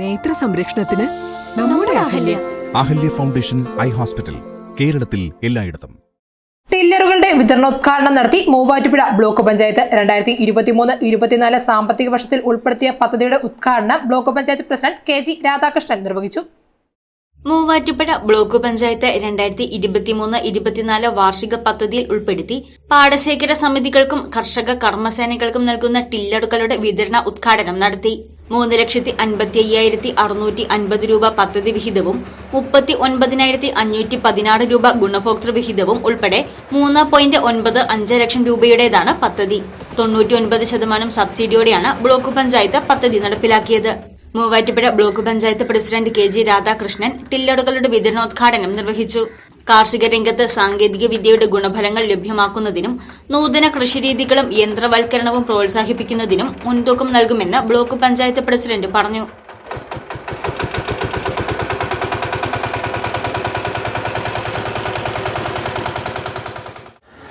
നേത്ര സംരക്ഷണത്തിന് നമ്മുടെ Ahalya. Ahalya foundation eye hospital കേരളത്തിൽ എല്ലായിടത്തും. ടില്ലറുകളുടെ വിതരണോദ്ഘാടനം നടത്തി മൂവാറ്റുപുഴ ബ്ലോക്ക് പഞ്ചായത്ത് രണ്ടായിരത്തി ഇരുപത്തിമൂന്ന് ഇരുപത്തിനാല് സാമ്പത്തിക വർഷത്തിൽ ഉൾപ്പെടുത്തിയ പദ്ധതിയുടെ ഉദ്ഘാടനം block panchayat president K G Radhakrishnan നിർവഹിച്ചു. മൂവാറ്റുപുഴ ബ്ലോക്ക് പഞ്ചായത്ത് രണ്ടായിരത്തി ഇരുപത്തിമൂന്ന് ഇരുപത്തിനാല് വാർഷിക പദ്ധതിയിൽ ഉൾപ്പെടുത്തി പാടശേഖര സമിതികൾക്കും കർഷക കർമ്മസേനകൾക്കും നൽകുന്ന ടില്ലറുകളുടെ വിതരണ ഉദ്ഘാടനം നടത്തി. മൂന്ന് ലക്ഷത്തി അൻപത്തി അയ്യായിരത്തി അറുന്നൂറ്റി അൻപത് രൂപ പദ്ധതി വിഹിതവും മുപ്പത്തി ഒൻപതിനായിരത്തി അഞ്ഞൂറ്റി പതിനാറ് രൂപ ഗുണഭോക്തൃ വിഹിതവും ഉൾപ്പെടെ മൂന്ന് പോയിന്റ് ഒൻപത് അഞ്ച് ലക്ഷം രൂപയുടേതാണ് പദ്ധതി. തൊണ്ണൂറ്റി ഒൻപത് ശതമാനം സബ്സിഡിയോടെയാണ് ബ്ലോക്ക് പഞ്ചായത്ത് പദ്ധതി നടപ്പിലാക്കിയത്. Muvattupuzha block panchayat president K G Radhakrishnan ടില്ലറുകളുടെ വിതരണോദ്ഘാടനം നിർവഹിച്ചു. കാർഷിക രംഗത്ത് സാങ്കേതിക വിദ്യയുടെ ഗുണഫലങ്ങൾ ലഭ്യമാക്കുന്നതിനും നൂതന കൃഷിരീതികളും യന്ത്രവൽക്കരണവും പ്രോത്സാഹിപ്പിക്കുന്നതിനും മുൻതൂക്കം നൽകുമെന്ന് ബ്ലോക്ക് പഞ്ചായത്ത് പ്രസിഡന്റ് പറഞ്ഞു.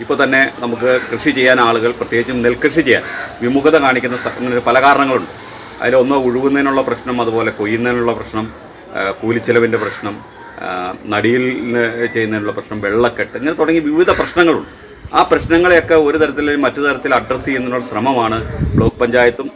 ഇപ്പോൾ തന്നെ നമുക്ക് കൃഷി ചെയ്യാൻ ആളുകൾ പ്രത്യേകിച്ചും നെൽകൃഷി ചെയ്യാൻ വിമുഖത കാണിക്കുന്ന പല കാരണങ്ങളുണ്ട്. അതിലൊന്ന് ഉഴുകുന്നതിനുള്ള പ്രശ്നം അതുപോലെ കൊയ്യുന്നതിനുള്ള പ്രശ്നം കൂലിച്ചെലവിന്റെ പ്രശ്നം നടിയിൽ ചെയ്യുന്നതിനുള്ള പ്രശ്നം വെള്ളക്കെട്ട് ഇങ്ങനെ തുടങ്ങി വിവിധ പ്രശ്നങ്ങളുണ്ട്. ആ പ്രശ്നങ്ങളെയൊക്കെ ഒരു തരത്തിൽ മറ്റു തരത്തിൽ അഡ്രസ്സ് ചെയ്യുന്നതിനുള്ള ശ്രമമാണ് ബ്ലോക്ക് പഞ്ചായത്തും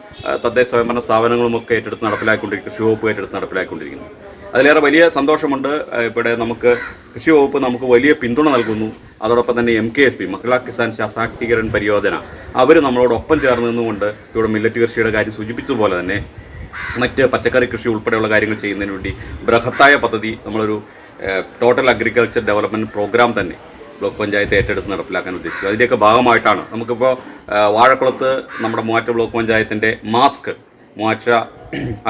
തദ്ദേശ സ്വയംഭരണ സ്ഥാപനങ്ങളും ഒക്കെ ഏറ്റെടുത്ത് നടപ്പിലാക്കിക്കൊണ്ടിരിക്കുന്നത് കൃഷി വകുപ്പ് ഏറ്റെടുത്ത് നടപ്പിലാക്കിക്കൊണ്ടിരിക്കുന്നത് അതിലേറെ വലിയ സന്തോഷമുണ്ട് ഇവിടെ നമുക്ക് കൃഷി വകുപ്പ് നമുക്ക് വലിയ പിന്തുണ നൽകുന്നു. അതോടൊപ്പം തന്നെ M K S P Mahila Kisan Sashaktikaran Pariyojana അവർ നമ്മളോടൊപ്പം ചേർന്ന് നിന്നുകൊണ്ട് ഇവിടെ മില്ലറ്റ് കൃഷിയുടെ കാര്യം സൂചിപ്പിച്ചതുപോലെ തന്നെ മറ്റ് പച്ചക്കറി കൃഷി ഉൾപ്പെടെയുള്ള കാര്യങ്ങൾ ചെയ്യുന്നതിന് വേണ്ടി ബൃഹത്തായ പദ്ധതി നമ്മളൊരു ടോട്ടൽ അഗ്രികൾച്ചർ ഡെവലപ്മെന്റ് പ്രോഗ്രാം തന്നെ ബ്ലോക്ക് പഞ്ചായത്ത് ഏറ്റെടുത്ത് നടപ്പിലാക്കാൻ ഉദ്ദേശിച്ചു. അതിന്റെയൊക്കെ ഭാഗമായിട്ടാണ് നമുക്കിപ്പോൾ വാഴക്കുളത്ത് നമ്മുടെ മൂവാറ്റ ബ്ലോക്ക് പഞ്ചായത്തിന്റെ mask Muvatta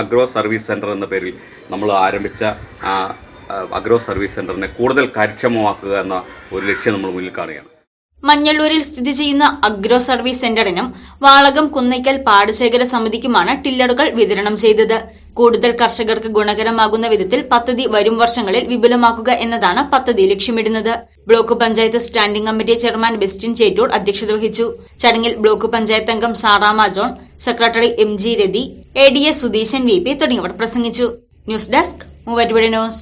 agro service centre എന്ന പേരിൽ നമ്മൾ ആരംഭിച്ച അഗ്രോ സർവീസ് സെന്ററിനെ കൂടുതൽ കാര്യക്ഷമമാക്കുക എന്ന ഒരു ലക്ഷ്യം നമ്മൾ മുന്നിൽ കാണുകയാണ്. മഞ്ഞള്ളൂരിൽ സ്ഥിതി ചെയ്യുന്ന അഗ്രോ സർവീസ് സെന്ററിനും വാളകം കുന്നയ്ക്കൽ പാടശേഖര സമിതിക്കുമാണ് ടില്ലറുകൾ വിതരണം ചെയ്തത്. കൂടുതൽ കർഷകർക്ക് ഗുണകരമാകുന്ന വിധത്തിൽ പദ്ധതി വരും വർഷങ്ങളിൽ വിപുലമാക്കുക എന്നതാണ് പദ്ധതി ലക്ഷ്യമിടുന്നത്. Block panchayat standing committee chairman Bestin Chettoor അധ്യക്ഷത വഹിച്ചു. ചടങ്ങിൽ ബ്ലോക്ക് പഞ്ചായത്ത് അംഗം Saramma John secretary M G Rathi A D S Sudheeshan V P തുടങ്ങിയവർ പ്രസംഗിച്ചു. News desk Muvattupuzha news.